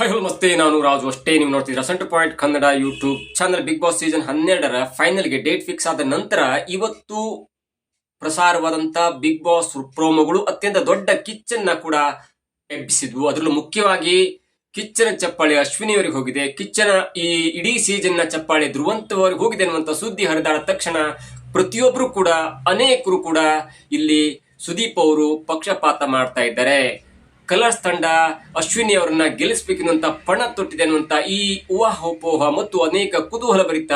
High hello ಮತ್ತೆ ನಾನು ರಾಜು ಅಷ್ಟೇ. ನೀವು ನೋಡ್ತಿದ್ದೀರಾ center point Kannada YouTube channel Bigg Boss season ಹನ್ನೆರಡರ ಫೈನಲ್ಗೆ ಡೇಟ್ ಫಿಕ್ಸ್ ಆದ ನಂತರ ಇವತ್ತು ಪ್ರಸಾರವಾದಂತ ಬಿಗ್ ಬಾಸ್ ಪ್ರೋಮೋಗಳು ಅತ್ಯಂತ ದೊಡ್ಡ ಕಿಚ್ಚನ್ನ ಕೂಡ ಎಬ್ಬಿಸಿದ್ವು. ಅದರಲ್ಲೂ ಮುಖ್ಯವಾಗಿ ಕಿಚ್ಚನ ಚಪ್ಪಾಳೆ ಅಶ್ವಿನಿ ಅವರಿಗೆ ಹೋಗಿದೆ. ಕಿಚ್ಚನ ಈ ಇಡೀ ಸೀಸನ್ನ ಚಪ್ಪಾಳೆ ಧ್ರುವಂತ ಅವರಿಗೆ ಹೋಗಿದೆ ಅನ್ನುವಂತ ಸುದ್ದಿ ಹರಿದಾಡ ತಕ್ಷಣ ಪ್ರತಿಯೊಬ್ಬರು ಕೂಡ ಅನೇಕರು ಕೂಡ ಇಲ್ಲಿ ಸುದೀಪ್ ಅವರು ಪಕ್ಷಪಾತ ಮಾಡ್ತಾ ಇದ್ದಾರೆ. ಕಲರ್ಸ್ ತಂಡ ಅಶ್ವಿನಿ ಅವರನ್ನ ಗೆಲ್ಲಿಸಬೇಕೆನ್ನುವಂತ ಪಣ ತೊಟ್ಟಿದೆ ಅನ್ನುವಂತ ಈ ಊಹಾಪೋಹ ಮತ್ತು ಅನೇಕ ಕುತೂಹಲ ಭರಿತ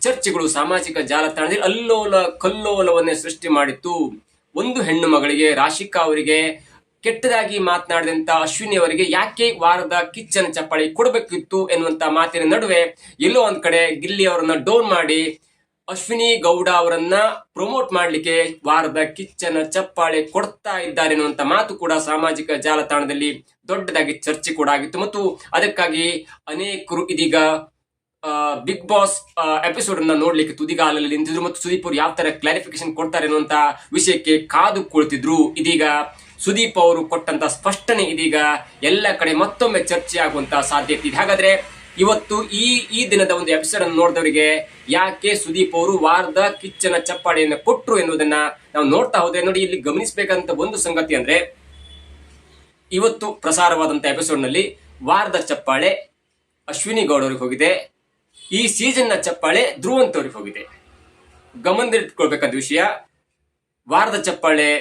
ಚರ್ಚೆಗಳು ಸಾಮಾಜಿಕ ಜಾಲತಾಣದಲ್ಲಿ ಅಲ್ಲೋಲ ಕಲ್ಲೋಲವನ್ನೇ ಸೃಷ್ಟಿ ಮಾಡಿತ್ತು. ಒಂದು ಹೆಣ್ಣು ಮಗಳಿಗೆ ರಾಶಿಕಾ ಅವರಿಗೆ ಕೆಟ್ಟದಾಗಿ ಮಾತನಾಡಿದಂತ ಅಶ್ವಿನಿ ಅವರಿಗೆ ಯಾಕೆ ವಾರದ ಕಿಚ್ಚನ್ ಚಪ್ಪಾಳಿ ಕೊಡಬೇಕಿತ್ತು ಎನ್ನುವಂತ ಮಾತಿನ ನಡುವೆ ಎಲ್ಲೋ ಒಂದ್ ಕಡೆ ಗಿಲ್ಲಿ ಅವರನ್ನ ಡೌನ್ ಮಾಡಿ ಅಶ್ವಿನಿ ಗೌಡ ಅವರನ್ನ ಪ್ರಮೋಟ್ ಮಾಡಲಿಕ್ಕೆ ವಾರದ ಕಿಚ್ಚನ ಚಪ್ಪಾಳೆ ಕೊಡ್ತಾ ಇದ್ದಾರೆ ಅನ್ನುವಂತ ಮಾತು ಕೂಡ ಸಾಮಾಜಿಕ ಜಾಲತಾಣದಲ್ಲಿ ದೊಡ್ಡದಾಗಿ ಚರ್ಚೆ ಕೂಡ ಆಗಿತ್ತು. ಮತ್ತು ಅದಕ್ಕಾಗಿ ಅನೇಕರು ಇದೀಗ ಬಿಗ್ ಬಾಸ್ ಎಪಿಸೋಡ್ ಅನ್ನ ನೋಡ್ಲಿಕ್ಕೆ ತುದಿಗಾಲಲ್ಲಿ ನಿಂತಿದ್ರು. ಮತ್ತು ಸುದೀಪ್ ಅವರು ಯಾವ ತರ ಕ್ಲಾರಿಫಿಕೇಶನ್ ಕೊಡ್ತಾರೆ ಅನ್ನುವಂತ ವಿಷಯಕ್ಕೆ ಕಾದು ಕುಳಿತಿದ್ರು. ಇದೀಗ ಸುದೀಪ್ ಅವರು ಕೊಟ್ಟಂತ ಸ್ಪಷ್ಟನೆ ಇದೀಗ ಎಲ್ಲ ಕಡೆ ಮತ್ತೊಮ್ಮೆ ಚರ್ಚೆ ಆಗುವಂತ ಸಾಧ್ಯತೆ ಇದೆ. ಹಾಗಾದ್ರೆ ಇವತ್ತು ಈ ಈ ದಿನದ ಒಂದು ಎಪಿಸೋಡ್ ಅನ್ನು ನೋಡಿದವರಿಗೆ ಯಾಕೆ ಸುದೀಪ್ ಅವರು ವಾರದ ಕಿಚ್ಚನ ಚಪ್ಪಾಳೆಯನ್ನು ಕೊಟ್ಟರು ಎನ್ನುವುದನ್ನ ನಾವು ನೋಡ್ತಾ ಹೋದ್ರೆ ನೋಡಿ, ಇಲ್ಲಿ ಗಮನಿಸಬೇಕಂತ ಒಂದು ಸಂಗತಿ ಅಂದ್ರೆ, ಇವತ್ತು ಪ್ರಸಾರವಾದಂತ ಎಪಿಸೋಡ್ನಲ್ಲಿ ವಾರದ ಚಪ್ಪಾಳೆ ಅಶ್ವಿನಿ ಗೌಡ ಅವ್ರಿಗೆ ಹೋಗಿದೆ. ಈ ಸೀಸನ್ನ ಚಪ್ಪಾಳೆ ಧ್ರುವಂತ್ ಅವ್ರಿಗೆ ಹೋಗಿದೆ ಗಮನದಲ್ಲಿಟ್ಕೊಳ್ಬೇಕಂತ ವಿಷಯ, ವಾರದ ಚಪ್ಪಾಳೆ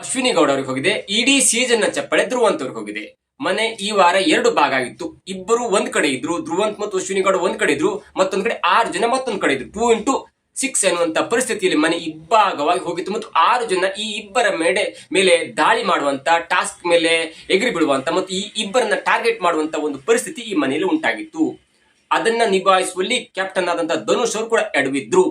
ಅಶ್ವಿನಿ ಗೌಡ ಅವ್ರಿಗೆ ಹೋಗಿದೆ. ಇಡೀ ಸೀಸನ್ನ ಚಪ್ಪಾಳೆ ಧ್ರುವಂತ್ ಅವ್ರಿಗೆ ಹೋಗಿದೆ. ಮನೆ ಈ ವಾರ ಎರಡು ಭಾಗ ಆಗಿತ್ತು. ಇಬ್ಬರು ಒಂದ್ ಕಡೆ ಇದ್ರು, ಧ್ರುವಂತ್ ಮತ್ತು ಅಶ್ವಿನಿ ಗೌಡ ಒಂದ್ ಕಡೆ ಇದ್ರು, ಮತ್ತೊಂದ್ ಕಡೆ ಆರು ಜನ ಮತ್ತೊಂದ್ ಕಡೆ ಇದ್ರು. ಟೂ ಇಂಟು ಸಿಕ್ಸ್ ಎನ್ನುವಂತ ಪರಿಸ್ಥಿತಿಯಲ್ಲಿ ಮನೆ ಇಬ್ಬಾಗವಾಗಿ ಹೋಗಿತ್ತು ಮತ್ತು ಆರು ಜನ ಈ ಇಬ್ಬರ ಮೇಲೆ ಮೇಲೆ ದಾಳಿ ಮಾಡುವಂತ ಟಾಸ್ಕ್ ಮೇಲೆ ಎಗರಿ ಬಿಡುವಂತ ಮತ್ತು ಈ ಇಬ್ಬರನ್ನ ಟಾರ್ಗೆಟ್ ಮಾಡುವಂತ ಒಂದು ಪರಿಸ್ಥಿತಿ ಈ ಮನೆಯಲ್ಲಿ ಉಂಟಾಗಿತ್ತು. ಅದನ್ನ ನಿಭಾಯಿಸುವಲ್ಲಿ ಕ್ಯಾಪ್ಟನ್ ಆದಂತ ಧನುಷ್ ಅವರು ಕೂಡ ಎಡವಿದ್ರು.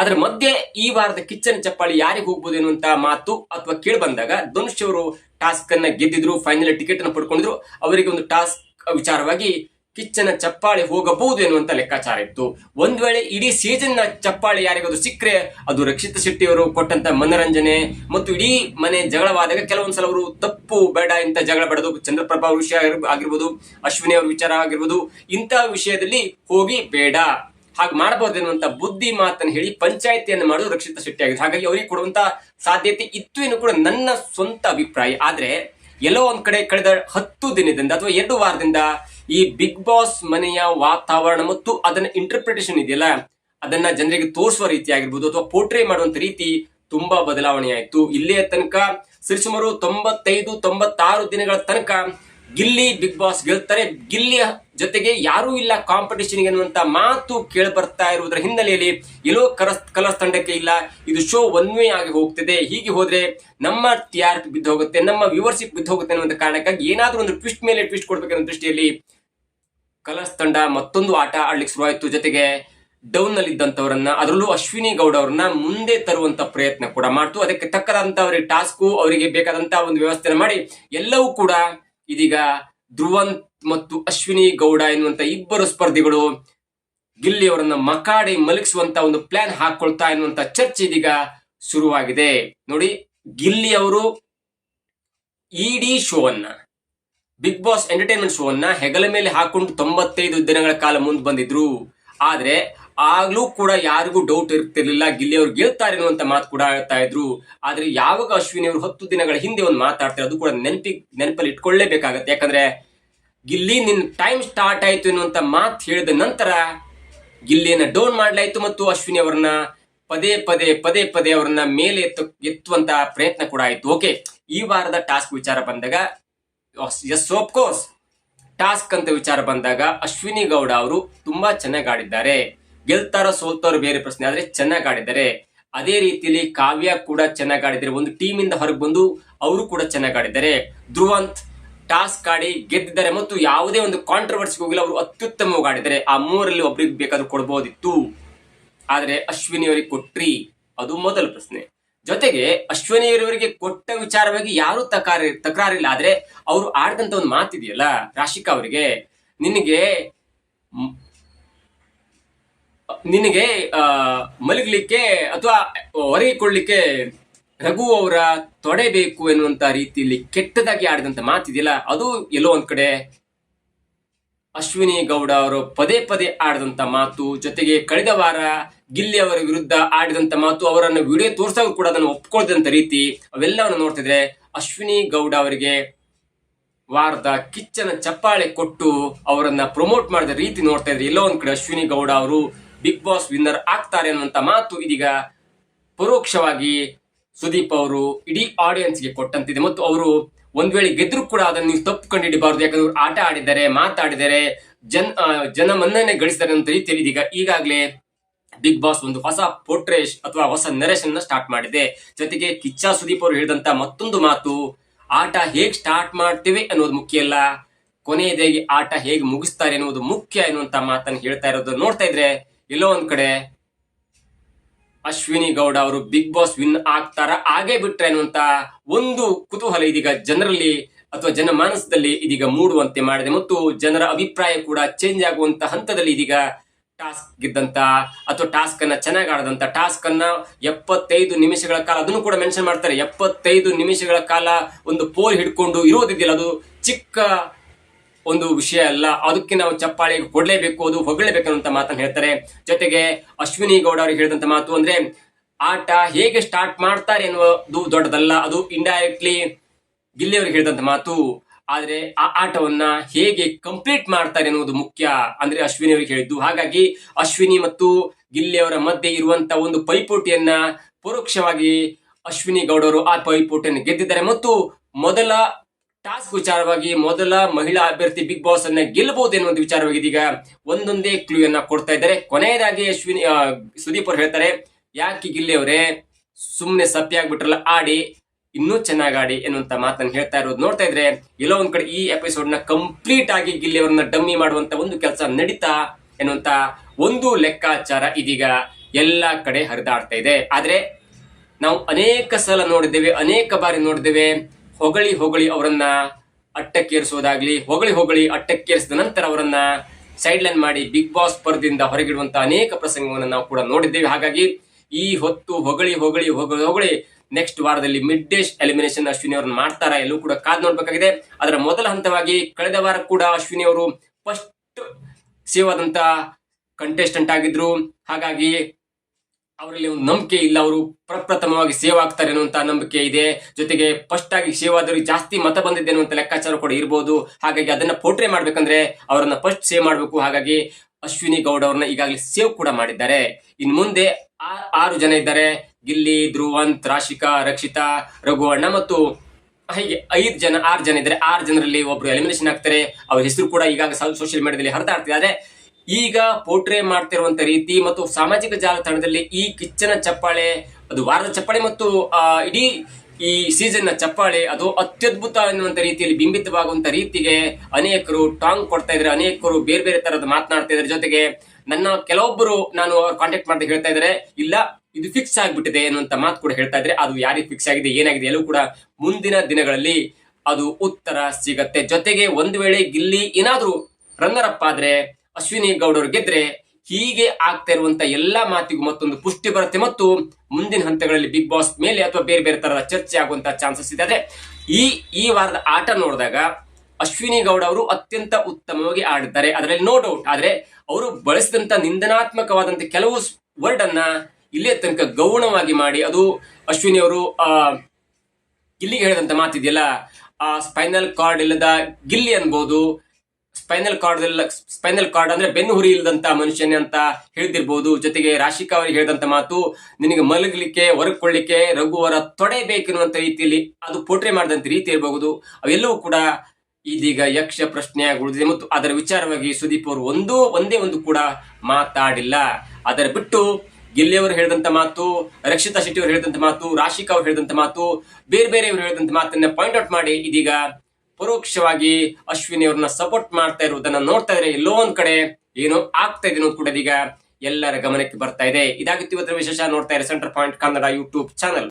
ಅದರ ಮಧ್ಯೆ ಈ ವಾರದ ಕಿಚ್ಚನ್ ಚಪ್ಪಾಳಿ ಯಾರಿಗೆ ಹೋಗ್ಬೋದು ಎನ್ನುವಂತ ಮಾತು ಅಥವಾ ಕೇಳಿ ಬಂದಾಗ ಧನುಷ್ ಅವರು ಟಾಸ್ಕ್ ಅನ್ನ ಗೆದ್ದಿದ್ರು ಫೈನಲ್ ಟಿಕೆಟ್ ಅನ್ನು ಪಡ್ಕೊಂಡಿದ್ರು. ಅವರಿಗೆ ಒಂದು ಟಾಸ್ಕ್ ವಿಚಾರವಾಗಿ ಕಿಚ್ಚನ ಚಪ್ಪಾಳೆ ಹೋಗಬಹುದು ಎನ್ನುವಂತ ಲೆಕ್ಕಾಚಾರ ಇತ್ತು. ಒಂದ್ ವೇಳೆ ಇಡೀ ಸೀಸನ್ನ ಚಪ್ಪಾಳೆ ಯಾರಿಗಾದ್ರು ಸಿಕ್ಕರೆ, ಅದು ರಕ್ಷಿತ ಶೆಟ್ಟಿ ಅವರು ಕೊಟ್ಟಂತ ಮನರಂಜನೆ ಮತ್ತು ಇಡೀ ಮನೆ ಜಗಳವಾದಾಗ ಕೆಲವೊಂದ್ಸಲ ಅವರು ತಪ್ಪು, ಬೇಡ ಇಂತ ಜಗಳ ಬಡದು, ಚಂದ್ರಪ್ರಭಾ ವಿಷಯ ಆಗಿರ್ಬೋದು, ಅಶ್ವಿನಿ ಅವ್ರ ವಿಚಾರ ಆಗಿರ್ಬೋದು, ಇಂತಹ ವಿಷಯದಲ್ಲಿ ಹೋಗಿ ಬೇಡ. ಹಾಗೆ ಮಾಡಬಹುದು ಎನ್ನುವಂತ ಬುದ್ಧಿ ಮಾತನ್ನು ಹೇಳಿ ಪಂಚಾಯತಿಯನ್ನು ಮಾಡೋದು ರಕ್ಷಿತ ಶೆಟ್ಟಿ ಆಗಿದೆ ಹಾಗಾಗಿ ಅವರಿಗೆ ಕೊಡುವಂತ ಸಾಧ್ಯತೆ ಇತ್ತು ಏನು ಕೂಡ ನನ್ನ ಸ್ವಂತ ಅಭಿಪ್ರಾಯ. ಆದ್ರೆ ಎಲ್ಲೋ ಒಂದ್ ಕಡೆ ಕಳೆದ ಹತ್ತು ದಿನದಿಂದ ಅಥವಾ ಎರಡು ವಾರದಿಂದ ಈ ಬಿಗ್ ಬಾಸ್ ಮನೆಯ ವಾತಾವರಣ ಮತ್ತು ಅದನ್ನ ಇಂಟರ್ಪ್ರಿಟೇಷನ್ ಇದೆಯಲ್ಲ, ಅದನ್ನ ಜನರಿಗೆ ತೋರಿಸುವ ರೀತಿ ಆಗಿರ್ಬೋದು ಅಥವಾ ಪೋರ್ಟ್ರೇ ಮಾಡುವಂತ ರೀತಿ ತುಂಬಾ ಬದಲಾವಣೆ ಆಯ್ತು. ಇಲ್ಲಿಯ ತನಕ ಸರಿಸುಮಾರು ತೊಂಬತ್ತೈದು ತೊಂಬತ್ತಾರು ದಿನಗಳ ತನಕ ಗಿಲ್ಲಿ ಬಿಗ್ ಬಾಸ್ ಗೆಲ್ತಾರೆ. ಗಿಲ್ಲಿಯ ಜೊತೆಗೆ ಯಾರೂ ಇಲ್ಲ ಕಾಂಪಿಟೇಷನ್ ಅನ್ನುವಂತ ಮಾತು ಕೇಳಿ ಬರ್ತಾ ಇರುವುದರ ಹಿನ್ನೆಲೆಯಲ್ಲಿ ಎಲ್ಲೋ ಕಲರ್ಸ್ ಕಲರ್ಸ್ ತಂಡಕ್ಕೆ ಇಲ್ಲ. ಇದು ಶೋ ಒನ್ ವೇ ಆಗಿ ಹೋಗ್ತಿದೆ. ಹೀಗೆ ಹೋದ್ರೆ ನಮ್ಮ ಟಿ ಆರ್ ಬಿದ್ದು ಹೋಗುತ್ತೆ, ನಮ್ಮ ವ್ಯೂವರ್ಶಿಪ್ ಬಿದ್ದು ಹೋಗುತ್ತೆ ಅನ್ನುವಂತ ಕಾರಣಕ್ಕಾಗಿ ಏನಾದರೂ ಒಂದು ಟ್ವಿಸ್ಟ್ ಮೇಲೆ ಟ್ವಿಸ್ಟ್ ಕೊಡ್ಬೇಕನ್ನೋ ದೃಷ್ಟಿಯಲ್ಲಿ ಕಲರ್ಸ್ ತಂಡ ಮತ್ತೊಂದು ಆಟ ಆಡ್ಲಿಕ್ಕೆ ಶುರುವಾಯಿತು. ಜೊತೆಗೆ ಡೌನ್ನಲ್ಲಿ ಇದ್ದಂತವರನ್ನ ಅದರಲ್ಲೂ ಅಶ್ವಿನಿ ಗೌಡ ಅವರನ್ನ ಮುಂದೆ ತರುವಂತ ಪ್ರಯತ್ನ ಕೂಡ ಮಾಡ್ತು. ಅದಕ್ಕೆ ತಕ್ಕದಂತ ಅವರಿಗೆ ಟಾಸ್ಕು ಅವರಿಗೆ ಬೇಕಾದಂತ ಒಂದು ವ್ಯವಸ್ಥೆ ಮಾಡಿ ಎಲ್ಲವೂ ಕೂಡ ಇದೀಗ ಧ್ರುವಂತ್ ಮತ್ತು ಅಶ್ವಿನಿ ಗೌಡ ಎನ್ನುವಂತ ಇಬ್ಬರು ಸ್ಪರ್ಧಿಗಳು ಗಿಲ್ಲಿ ಅವರನ್ನ ಮಕಾಡಿ ಮಲಗಿಸುವಂತ ಒಂದು ಪ್ಲಾನ್ ಹಾಕೊಳ್ತಾ ಎನ್ನುವಂತ ಚರ್ಚೆ ಇದೀಗ ಶುರುವಾಗಿದೆ. ನೋಡಿ, ಗಿಲ್ಲಿ ಅವರು ಇಡಿ ಶೋವನ್ನ ಬಿಗ್ ಬಾಸ್ ಎಂಟರ್ಟೈನ್ಮೆಂಟ್ ಶೋವನ್ನ ಹೆಗಲ ಮೇಲೆ ಹಾಕೊಂಡು ತೊಂಬತ್ತೈದು ದಿನಗಳ ಕಾಲ ಮುಂದೆ ಬಂದಿದ್ರು. ಆದ್ರೆ ಆಗ್ಲೂ ಕೂಡ ಯಾರಿಗೂ ಡೌಟ್ ಇರ್ತಿರ್ಲಿಲ್ಲ. ಗಿಲ್ಲಿ ಅವ್ರು ಗೆಲ್ತಾರೆ ಅನ್ನುವಂತ ಮಾತು ಕೂಡ ಹೇಳ್ತಾ ಇದ್ರು. ಆದ್ರೆ ಯಾವಾಗ ಅಶ್ವಿನಿ ಅವರು ಹತ್ತು ದಿನಗಳ ಹಿಂದೆ ಒಂದು ಮಾತಾಡ್ತಾರೆ ಅದು ಕೂಡ ನೆನಪಿ ನೆನಪಲ್ಲಿ ಇಟ್ಕೊಳ್ಳೇಬೇಕಾಗತ್ತೆ. ಯಾಕಂದ್ರೆ ಗಿಲ್ಲಿ ನಿನ್ ಟೈಮ್ ಸ್ಟಾರ್ಟ್ ಆಯ್ತು ಎನ್ನುವಂತ ಮಾತು ಹೇಳಿದ ನಂತರ ಗಿಲ್ಲಿಯನ್ನ ಡೌನ್ ಮಾಡ್ಲಾಯ್ತು ಮತ್ತು ಅಶ್ವಿನಿ ಅವರನ್ನ ಪದೇ ಪದೇ ಪದೇ ಪದೇ ಅವರನ್ನ ಮೇಲೆ ಎತ್ತು, ಎತ್ತುವಂತ ಪ್ರಯತ್ನ ಕೂಡ ಆಯ್ತು. ಓಕೆ ಈ ವಾರದ ಟಾಸ್ಕ್ ವಿಚಾರ ಬಂದಾಗ ಎಸ್ ಕೋರ್ಸ್ ಟಾಸ್ಕ್ ಅಂತ ವಿಚಾರ ಬಂದಾಗ ಅಶ್ವಿನಿ ಗೌಡ ಅವರು ತುಂಬಾ ಚೆನ್ನಾಗಿ ಆಡಿದ್ದಾರೆ. ಗೆಲ್ತಾರ ಸೋಲ್ತಾರೋ ಬೇರೆ ಪ್ರಶ್ನೆ. ಆದ್ರೆ ಚೆನ್ನಾಗಿ ಆಡಿದ್ದಾರೆ. ಅದೇ ರೀತಿಯಲ್ಲಿ ಕಾವ್ಯ ಕೂಡ ಚೆನ್ನಾಗಿ ಆಡಿದ್ದಾರೆ. ಒಂದು ಟೀಮ್ ಇಂದ ಹೊರಗೆ ಬಂದು ಅವರು ಕೂಡ ಚೆನ್ನಾಗಿ ಆಡಿದ್ದಾರೆ. ಧ್ರುವಂತ್ ಟಾಸ್ಕ್ ಆಡಿ ಗೆದ್ದಿದ್ದಾರೆ ಮತ್ತು ಯಾವುದೇ ಒಂದು ಕಾಂಟ್ರವರ್ಸಿ ಹೋಗಿಲ್ಲ, ಅವರು ಅತ್ಯುತ್ತಮವಾಗಿ ಆಡಿದ್ದಾರೆ. ಆ ಮೂರಲ್ಲಿ ಒಬ್ರಿಗೆ ಬೇಕಾದ್ರೂ ಕೊಡ್ಬೋದಿತ್ತು. ಆದ್ರೆ ಅಶ್ವಿನಿ ಅವರಿಗೆ ಕೊಟ್ರಿ, ಅದು ಮೊದಲ ಪ್ರಶ್ನೆ. ಜೊತೆಗೆ ಅಶ್ವಿನಿ ಅವರಿಗೆ ಕೊಟ್ಟ ವಿಚಾರವಾಗಿ ಯಾರು ತಕಾರಿ, ತಕರಾರಿಲ್ಲ. ಆದ್ರೆ ಅವರು ಆಡಿದಂತ ಒಂದು ಮಾತಿದೆಯಲ್ಲ ರಾಶಿಕಾ ಅವರಿಗೆ, ನಿನಗೆ ನಿನಗೆ ಮಲಗಲಿಕ್ಕೆ ಅಥವಾ ಹೊರಗಿಕೊಳ್ಳಿಕ್ಕೆ ರಘು ಅವರ ತೊಡೆ ಬೇಕು ಎನ್ನುವಂತ ರೀತಿಯಲ್ಲಿ ಕೆಟ್ಟದಾಗಿ ಆಡಿದಂತ ಮಾತಿದೆಯಲ್ಲ, ಅದು ಎಲ್ಲೋ ಒಂದ್ ಕಡೆ ಅಶ್ವಿನಿ ಗೌಡ ಅವರು ಪದೇ ಪದೇ ಆಡಿದಂತ ಮಾತು, ಜೊತೆಗೆ ಕಳೆದ ವಾರ ಗಿಲ್ಲಿ ಅವರ ವಿರುದ್ಧ ಆಡಿದಂತ ಮಾತು, ಅವರನ್ನು ವಿಡಿಯೋ ತೋರಿಸಾಗ ಕೂಡ ಅದನ್ನು ಒಪ್ಕೊಳ್ದಂತ ರೀತಿ ಅವೆಲ್ಲವನ್ನು ನೋಡ್ತಿದ್ರೆ ಅಶ್ವಿನಿ ಗೌಡ ಅವರಿಗೆ ವಾರದ ಕಿಚ್ಚನ ಚಪ್ಪಾಳೆ ಕೊಟ್ಟು ಅವರನ್ನ ಪ್ರಮೋಟ್ ಮಾಡಿದ ರೀತಿ ನೋಡ್ತಾ ಇದ್ರೆ ಎಲ್ಲೋ ಒಂದ್ ಕಡೆ ಅಶ್ವಿನಿ ಗೌಡ ಅವರು ಬಿಗ್ ಬಾಸ್ ವಿನ್ನರ್ ಆಗ್ತಾರೆ ಅನ್ನುವಂತ ಮಾತು ಇದೀಗ ಪರೋಕ್ಷವಾಗಿ ಸುದೀಪ್ ಅವರು ಇಡೀ ಆಡಿಯನ್ಸ್ಗೆ ಕೊಟ್ಟಂತಿದೆ. ಮತ್ತು ಅವರು ಒಂದ್ ವೇಳೆ ಗೆದ್ರು ಕೂಡ ಅದನ್ನ ನೀವು ತಪ್ಪು ಕಂಡಿಡಿಬಾರ್ದು ಯಾಕಂದ್ರೆ ಅವ್ರು ಆಟ ಆಡಿದ್ದಾರೆ ಮಾತಾಡಿದರೆ ಜನ್ ಜನ ಮನ್ನಣೆ ಗಳಿಸಿದ್ದಾರೆ ಅಂತ ರೀತಿಯಲ್ಲಿ ಇದೀಗ ಈಗಾಗಲೇ ಬಿಗ್ ಬಾಸ್ ಒಂದು ಹೊಸ ಪೋರ್ಟ್ರೇಶ್ ಅಥವಾ ಹೊಸ ನರೇಶನ್ನ ಸ್ಟಾರ್ಟ್ ಮಾಡಿದೆ. ಜೊತೆಗೆ ಕಿಚ್ಚ ಸುದೀಪ್ ಅವರು ಹೇಳಿದಂತ ಮತ್ತೊಂದು ಮಾತು, ಆಟ ಹೇಗ್ ಸ್ಟಾರ್ಟ್ ಮಾಡ್ತೇವೆ ಅನ್ನೋದು ಮುಖ್ಯ ಅಲ್ಲ, ಕೊನೆಯದಾಗಿ ಆಟ ಹೇಗೆ ಮುಗಿಸ್ತಾರೆ ಅನ್ನೋದು ಮುಖ್ಯ ಎನ್ನುವಂತ ಮಾತನ್ನು ಹೇಳ್ತಾ ಇರೋದು ನೋಡ್ತಾ ಇದ್ರೆ ಎಲ್ಲೋ ಒಂದ್ ಕಡೆ ಅಶ್ವಿನಿ ಗೌಡ ಅವರು ಬಿಗ್ ಬಾಸ್ ವಿನ್ ಆಗ್ತಾರ, ಹಾಗೆ ಬಿಟ್ರೆ ಅನ್ನುವಂತ ಒಂದು ಕುತೂಹಲ ಇದೀಗ ಜನರಲ್ಲಿ ಅಥವಾ ಜನಮಾನಸದಲ್ಲಿ ಇದೀಗ ಮೂಡುವಂತೆ ಮಾಡಿದೆ. ಮತ್ತು ಜನರ ಅಭಿಪ್ರಾಯ ಕೂಡ ಚೇಂಜ್ ಆಗುವಂತ ಹಂತದಲ್ಲಿ ಇದೀಗ ಟಾಸ್ಕ್ ಗೆದ್ದಂತ ಅಥವಾ ಟಾಸ್ಕ್ ಅನ್ನ ಚೆನ್ನಾಗಿ ಆಡದಂತ, ಟಾಸ್ಕ್ ಅನ್ನ ಎಪ್ಪತ್ತೈದು ನಿಮಿಷಗಳ ಕಾಲ, ಅದನ್ನು ಕೂಡ ಮೆನ್ಷನ್ ಮಾಡ್ತಾರೆ. ಎಪ್ಪತ್ತೈದು ನಿಮಿಷಗಳ ಕಾಲ ಒಂದು ಪೋಲ್ ಹಿಡ್ಕೊಂಡು ಇರೋದಿದೆಯಲ್ಲ ಅದು ಚಿಕ್ಕ ಒಂದು ವಿಷಯ ಅಲ್ಲ. ಅದಕ್ಕೆ ನಾವು ಚಪ್ಪಾಳೆ ಕೊಡ್ಲೇಬೇಕು, ಅದು ಹೊಗಳೇಬೇಕು ಅನ್ನುವಂತ ಮಾತನ್ನು ಹೇಳ್ತಾರೆ. ಜೊತೆಗೆ ಅಶ್ವಿನಿ ಗೌಡ ಅವರು ಹೇಳಿದಂತ ಮಾತು ಅಂದ್ರೆ, ಆಟ ಹೇಗೆ ಸ್ಟಾರ್ಟ್ ಮಾಡ್ತಾರೆ ಎನ್ನುವುದು ದೊಡ್ಡದಲ್ಲ, ಅದು ಇಂಡೈರೆಕ್ಟ್ಲಿ ಗಿಲ್ಲಿ ಅವರಿಗೆ ಹೇಳಿದಂತ ಮಾತು. ಆದ್ರೆ ಆ ಆಟವನ್ನ ಹೇಗೆ ಕಂಪ್ಲೀಟ್ ಮಾಡ್ತಾರೆ ಎನ್ನುವುದು ಮುಖ್ಯ ಅಂದ್ರೆ ಅಶ್ವಿನಿ ಅವರಿಗೆ ಹೇಳಿದ್ದು. ಹಾಗಾಗಿ ಅಶ್ವಿನಿ ಮತ್ತು ಗಿಲ್ಲಿ ಅವರ ಮಧ್ಯೆ ಇರುವಂತ ಒಂದು ಪೈಪೋಟಿಯನ್ನ ಪರೋಕ್ಷವಾಗಿ ಅಶ್ವಿನಿ ಗೌಡರು ಆ ಪೈಪೋಟಿಯನ್ನು ಗೆದ್ದಿದ್ದಾರೆ. ಮತ್ತು ಮೊದಲ ಟಾಸ್ಕ್ ವಿಚಾರವಾಗಿ ಮೊದಲ ಮಹಿಳಾ ಅಭ್ಯರ್ಥಿ ಬಿಗ್ ಬಾಸ್ ಅನ್ನ ಗೆಲ್ಲಬಹುದು ಎನ್ನುವಂತ ವಿಚಾರವಾಗಿ ಇದೀಗ ಒಂದೊಂದೇ ಕ್ಲೂ ಅನ್ನ ಕೊಡ್ತಾ ಇದ್ದಾರೆ. ಕೊನೆಯದಾಗಿ ಅಶ್ವಿನಿ ಸುದೀಪ್ ಅವರು ಹೇಳ್ತಾರೆ, ಯಾಕೆ ಗಿಲ್ಲಿ ಅವರೇ ಸುಮ್ಮನೆ ಸಪ್ಪಿ ಆಗ್ಬಿಟ್ರಲ್ಲ, ಆಡಿ, ಇನ್ನೂ ಚೆನ್ನಾಗಿ ಆಡಿ ಎನ್ನುವಂತ ಮಾತನ್ನ ಹೇಳ್ತಾ ಇರೋದು. ನೋಡ್ತಾ ಇದ್ರೆ, ಎಲ್ಲೋ ಒಂದ್ ಕಡೆ ಈ ಎಪಿಸೋಡ್ನ ಕಂಪ್ಲೀಟ್ ಆಗಿ ಗಿಲ್ಲಿ ಅವರನ್ನ ಡಮ್ಮಿ ಮಾಡುವಂತ ಒಂದು ಕೆಲಸ ನಡೀತಾ ಎನ್ನುವಂತ ಒಂದು ಲೆಕ್ಕಾಚಾರ ಇದೀಗ ಎಲ್ಲಾ ಕಡೆ ಹರಿದಾಡ್ತಾ ಇದೆ. ಆದ್ರೆ, ನಾವು ಅನೇಕ ಸಲ ನೋಡಿದ್ದೇವೆ, ಅನೇಕ ಬಾರಿ ನೋಡಿದ್ದೇವೆ ಹೊಗಳಿ ಹೊಗಳಿ ಅವರನ್ನ ಅಟ್ಟಕ್ಕೇರಿಸೋದಾಗ್ಲಿ ಹೊಗಳಿ ಹೊಗಳಿ ಅಟ್ಟಕ್ಕೇರಿಸಿದ ನಂತರ ಅವರನ್ನ ಸೈಡ್ ಲೈನ್ ಮಾಡಿ ಬಿಗ್ ಬಾಸ್ ಪರದಿಂದ ಹೊರಗಿಡುವಂತ ಅನೇಕ ಪ್ರಸಂಗವನ್ನು ನಾವು ಕೂಡ ನೋಡಿದ್ದೇವೆ. ಹಾಗಾಗಿ ಈ ಹೊತ್ತು ಹೊಗಳಿ ಹೊಗಳಿ ಹೊಗಳಿ ಹೊಗಳಿ ನೆಕ್ಸ್ಟ್ ವಾರದಲ್ಲಿ ಮಿಡ್ ಡೇ ಎಲಿಮಿನೇಷನ್ ಅಶ್ವಿನಿ ಅವರನ್ನು ಮಾಡ್ತಾರಾ ಎಲ್ಲೂ ಕೂಡ ಕಾದ್ ನೋಡ್ಬೇಕಾಗಿದೆ. ಅದರ ಮೊದಲ ಹಂತವಾಗಿ ಕಳೆದ ವಾರ ಕೂಡ ಅಶ್ವಿನಿ ಅವರು ಫಸ್ಟ್ ಸೇವಾದಂತ ಕಂಟೆಸ್ಟೆಂಟ್ ಆಗಿದ್ರು. ಹಾಗಾಗಿ ಅವರಲ್ಲಿ ಒಂದು ನಂಬಿಕೆ ಇಲ್ಲ, ಅವರು ಪ್ರಪ್ರಥಮವಾಗಿ ಸೇವ್ ಆಗ್ತಾರೆ ಅನ್ನುವಂತ ನಂಬಿಕೆ ಇದೆ. ಜೊತೆಗೆ ಫಸ್ಟ್ ಆಗಿ ಸೇವ್ ಜಾಸ್ತಿ ಮತ ಬಂದಿದೆ ಅನ್ನುವಂತ ಲೆಕ್ಕಾಚಾರ ಕೂಡ ಇರಬಹುದು ಹಾಗಾಗಿ ಅದನ್ನ ಪೋರ್ಟ್ರೇ ಮಾಡ್ಬೇಕಂದ್ರೆ ಅವರನ್ನ ಫಸ್ಟ್ ಸೇವ್ ಮಾಡಬೇಕು. ಹಾಗಾಗಿ ಅಶ್ವಿನಿ ಗೌಡ ಅವ್ರನ್ನ ಈಗಾಗಲೇ ಸೇವ್ ಕೂಡ ಮಾಡಿದ್ದಾರೆ. ಇನ್ ಮುಂದೆ ಆರು ಜನ ಇದ್ದಾರೆ. ಗಿಲ್ಲಿ, ಧ್ರುವಂತ್, ರಾಶಿಕಾ, ರಕ್ಷಿತಾ ರಘು ಅಣ್ಣ ಮತ್ತು ಹೀಗೆ ಐದು ಜನ, ಆರು ಜನ ಇದ್ದಾರೆ. ಆರು ಜನರಲ್ಲಿ ಒಬ್ರು ಎಲಿಮಿನೇಷನ್ ಆಗ್ತಾರೆ. ಅವ್ರ ಹೆಸರು ಕೂಡ ಈಗಾಗಲೇ ಸೋಷಿಯಲ್ ಮೀಡಿಯಾದಲ್ಲಿ ಹರಿದಾಡ್ತಿದೆ ಆದ್ರೆ ಈಗ ಪೋರ್ಟ್ರೇ ಮಾಡ್ತಿರುವಂತ ರೀತಿ ಮತ್ತು ಸಾಮಾಜಿಕ ಜಾಲತಾಣದಲ್ಲಿ ಈ ಕಿಚ್ಚನ ಚಪ್ಪಾಳೆ, ಅದು ವಾರದ ಚಪ್ಪಾಳೆ ಮತ್ತು ಇಡೀ ಈ ಸೀಸನ್ನ ಚಪ್ಪಾಳೆ, ಅದು ಅತ್ಯದ್ಭುತ ಅನ್ನುವಂಥ ರೀತಿಯಲ್ಲಿ ಬಿಂಬಿತವಾಗುವಂತ ರೀತಿಗೆ ಅನೇಕರು ಟಾಂಗ್ ಕೊಡ್ತಾ ಇದ್ದಾರೆ. ಅನೇಕರು ಬೇರೆ ಬೇರೆ ತರದ ಮಾತನಾಡ್ತಾ ಇದ್ದಾರೆ. ಜೊತೆಗೆ ನನ್ನ ಕೆಲವೊಬ್ಬರು ನಾನು ಅವ್ರು ಕಾಂಟ್ಯಾಕ್ಟ್ ಮಾಡಿದ ಹೇಳ್ತಾ ಇದ್ದಾರೆ. ಇಲ್ಲ, ಇದು ಫಿಕ್ಸ್ ಆಗ್ಬಿಟ್ಟಿದೆ ಅನ್ನುವಂಥ ಮಾತು ಕೂಡ ಹೇಳ್ತಾ ಇದ್ರೆ ಅದು ಯಾರಿಗೆ ಫಿಕ್ಸ್ ಆಗಿದೆ, ಏನಾಗಿದೆ ಎಲ್ಲೂ ಕೂಡ ಮುಂದಿನ ದಿನಗಳಲ್ಲಿ ಅದು ಉತ್ತರ ಸಿಗತ್ತೆ. ಜೊತೆಗೆ ಒಂದು ವೇಳೆ ಗಿಲ್ಲಿ ಏನಾದರೂ ರನ್ನರ್ ಅಪ್ ಆದ್ರೆ ಅಶ್ವಿನಿ ಗೌಡರು ಗೆದ್ರೆ ಹೀಗೆ ಆಗ್ತಾ ಇರುವಂತ ಎಲ್ಲಾ ಮಾತಿಗೂ ಮತ್ತೊಂದು ಪುಷ್ಟಿ ಬರುತ್ತೆ ಮತ್ತು ಮುಂದಿನ ಹಂತಗಳಲ್ಲಿ ಬಿಗ್ ಬಾಸ್ ಮೇಲೆ ಅಥವಾ ಬೇರೆ ಬೇರೆ ತರದ ಚರ್ಚೆ ಆಗುವಂತ ಚಾನ್ಸಸ್ ಇದೆ. ಈ ಈ ವಾರದ ಆಟ ನೋಡಿದಾಗ ಅಶ್ವಿನಿ ಗೌಡ ಅವರು ಅತ್ಯಂತ ಉತ್ತಮವಾಗಿ ಆಡಿದ್ದಾರೆ. ಅದರಲ್ಲಿ ನೋ ಡೌಟ್ ಆದ್ರೆ ಅವರು ಬಳಸಿದಂತ ನಿಂದನಾತ್ಮಕವಾದಂತ ಕೆಲವು ವರ್ಡ್ ಅನ್ನ ಇಲ್ಲೇ ತನಕ ಗೌಣವಾಗಿ ಮಾಡಿ ಅದು ಅಶ್ವಿನಿ ಅವರು, ಆ ಗಿಲ್ಲಿಗೆ ಹೇಳಿದಂತ ಮಾತಿದೆಯಲ್ಲ, ಆ ಸ್ಪೈನಲ್ ಕಾರ್ಡ್ ಇಲ್ಲದ ಗಿಲ್ಲಿ ಅನ್ಬೋದು ಸ್ಪೈನಲ್ ಕಾರ್ಡ್ ಸ್ಪೈನಲ್ ಕಾರ್ಡ್ ಅಂದ್ರೆ ಬೆನ್ನು ಹುರಿ ಇಲ್ಲದಂತ ಮನುಷ್ಯನೇ ಅಂತ ಹೇಳ್ತಿರ್ಬೋದು. ಜೊತೆಗೆ ರಾಶಿಕಾ ಅವರಿಗೆ ಹೇಳಿದಂತ ಮಾತು, ನಿನಗೆ ಮಲಗಲಿಕ್ಕೆ ಹೊರಕೊಳ್ಳಿಕ್ಕೆ ರಘುವರ ತೊಡೆ ಬೇಕೆನ್ನುವಂತ ರೀತಿಯಲ್ಲಿ ಅದು ಪೋಟ್ರೆ ಮಾಡಿದಂತ ರೀತಿ ಇರಬಹುದು. ಅವೆಲ್ಲವೂ ಕೂಡ ಇದೀಗ ಯಕ್ಷ ಪ್ರಶ್ನೆಯಾಗಿ ಉಳಿದಿದೆ ಮತ್ತು ಅದರ ವಿಚಾರವಾಗಿ ಸುದೀಪ್ ಅವರು ಒಂದೂ ಒಂದೇ ಒಂದು ಕೂಡ ಮಾತಾಡಿಲ್ಲ. ಅದರ ಬಿಟ್ಟು ಗೆಲ್ಲಿಯವರು ಹೇಳಿದಂತ ಮಾತು, ರಕ್ಷಿತಾ ಶೆಟ್ಟಿ ಅವರು ಹೇಳಿದಂತ ಮಾತು, ರಾಶಿಕಾ ಅವರು ಹೇಳಿದಂತ ಮಾತು, ಬೇರೆ ಬೇರೆಯವರು ಹೇಳಿದಂತ ಮಾತನ್ನ ಪಾಯಿಂಟ್ ಔಟ್ ಮಾಡಿ ಇದೀಗ ಪರೋಕ್ಷವಾಗಿ ಅಶ್ವಿನಿ ಅವ್ರನ್ನ ಸಪೋರ್ಟ್ ಮಾಡ್ತಾ ಇರುವುದನ್ನ ನೋಡ್ತಾ ಇದ್ರೆ ಎಲ್ಲೋ ಒಂದ್ ಕಡೆ ಏನು ಆಗ್ತಾ ಇದೆ ಕೂಡ ಈಗ ಎಲ್ಲರ ಗಮನಕ್ಕೆ ಬರ್ತಾ ಇದೆ. ಇದಾಗಿತ್ತು ಇವತ್ತಿನ ವಿಶೇಷ ನೋಡ್ತಾ ಇರಿ center point Kannada YouTube channel